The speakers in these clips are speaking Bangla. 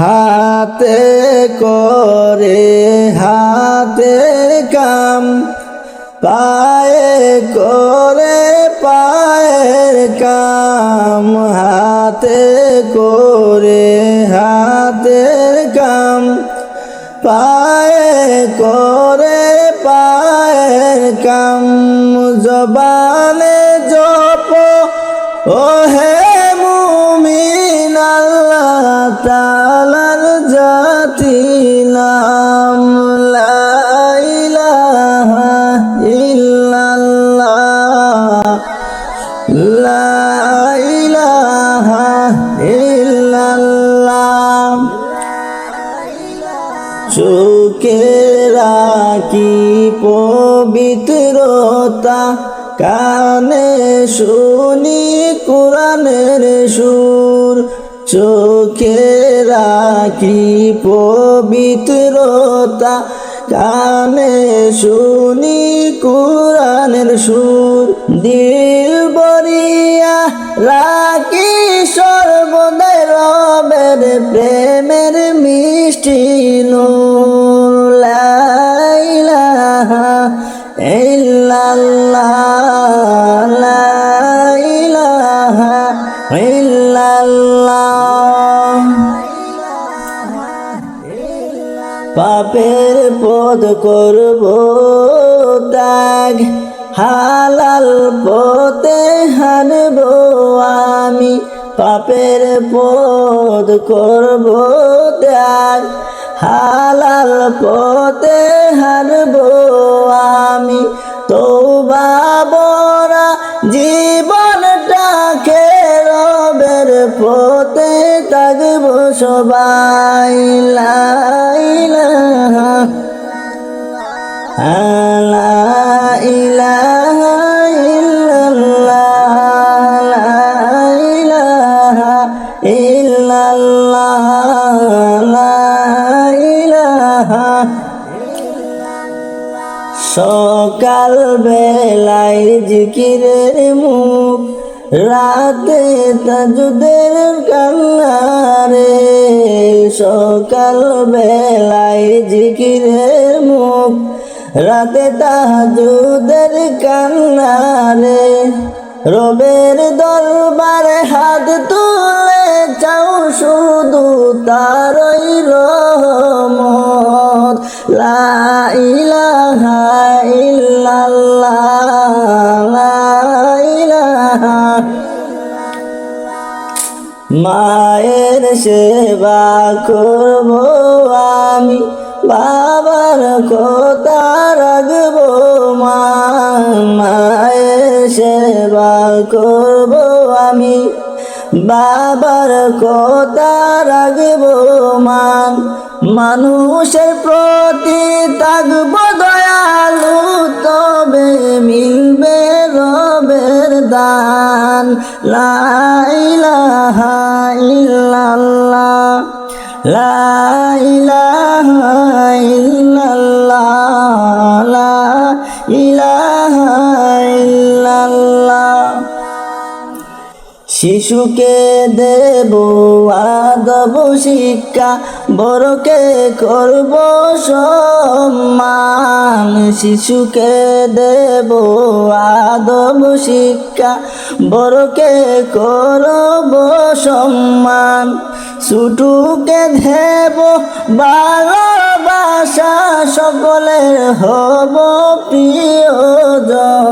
হাতে করে হাতের কাম, পায়ে করে পায়ের কাম, হাতে করে হাতের কাম, পায়ে করে পায়ের কাম, জবানে জপ ও হে চোখে রাখি পবিত্রতা, কানে শুনি কোরআনের সুর। চোখে রাখি পবিত্রতা, কানে শুনি কোরআনের সুর। দিল বরিয়া রাখি সর্বদাই রবের প্রেমের মিষ্টি নূর। লা ইলাহা ইল্লাল্লাহ। লা ইলাহা ইল্লাল্লাহ। পাপের পদ করব ত্যাগ। হালাল পথে হানব আমি, পাপের পদ করব ত্যাগ। হালাল পথে হানব আমি তৌবা বরা জীবনটাকে রবের পথে থাকব সবাই। লা সকাল বেলায় জিকিরের মুখ রাতে তাজুদের কান্নারে। সকাল বেলায় জিকিরের মুখ রাতে তাজুদের কান্নারে রবের দরবারে হাত তুলে চাও শুধু তারই রহমত। লা মায়ের সেবা করব আমি। বাবার কথা রাখব মায়ের সেবা করব আমি। বাবার কথা রাখব, মান, মানুষের প্রতি থাকব দয়ালু, তবে মিলবে রবের দান। লাইলা ইলাহা ইল্লাল্লাহ, লা শিশুকে দেব আদব শিক্ষা বড়কে করব সম্মান। শিশুকে দেব আদব শিক্ষা বড়কে করব সম্মান। ছোটুকে দেব ভালোবাসা সকলের হব প্রিয়জন।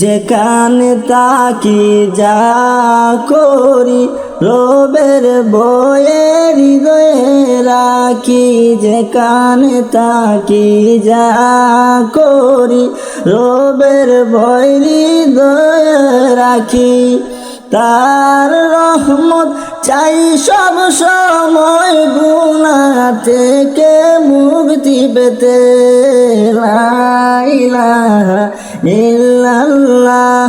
যেখানে তাকি যা করি রবের বয়ে হৃদয়ে রাখি যেখানে তাকি যা করি। রবের বয় হৃদয়ে রাখি, তার রহমত চাই সব সময়। গুণা থেকে মুক্তি পেতে লা ইলাহা ইল্লাল্লাহ।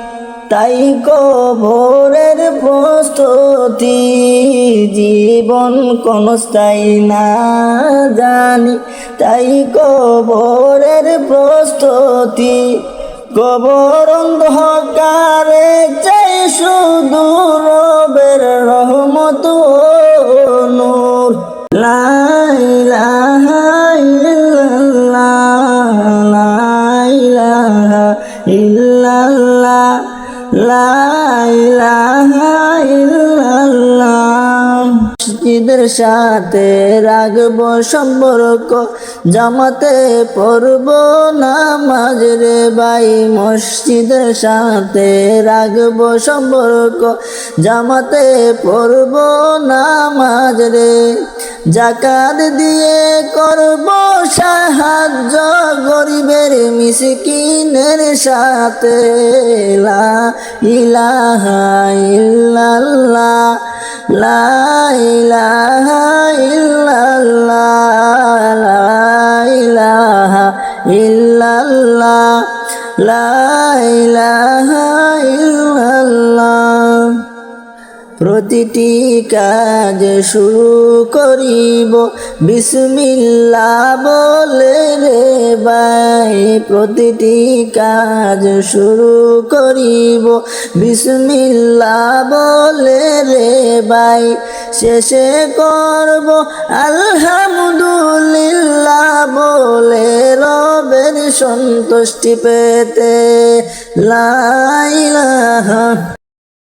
তাই কবরের প্রস্তুতি জীবন কোন স্থায়ী না জানি। তাই কবরের প্রস্তুতি কবর অন্ধকারে চাই শুধু রবের রহমত নূর। লা ইল্লাল্লাহ। মসজিদের সাথে রাখব সম্পর্ক, জামাতে পড়ব নামাজ রে ভাই। মসজিদের সাথে রাখব সম্পর্ক, জামাতে পড়ব নামাজ রে। জাকাত দিয়ে করব সাহায্য গরিবের মিসকিনের সাথে লা ইলাহা ইল্লাল্লাহ লা ইলাহা ইল্লাল্লাহ লা ইলাহা ইল্লাল্লাহ লা ইলাহা প্রতিটি কাজ শুরু করিব বিসমিল্লা বলে রে ভাই, প্রতিটি কাজ শুরু করিব বিসমিল্লা বলে রে ভাই, শেষে করব। আলহামদুলিল্লাহ বলে রবের সন্তুষ্টি পেতে। লাইলাহা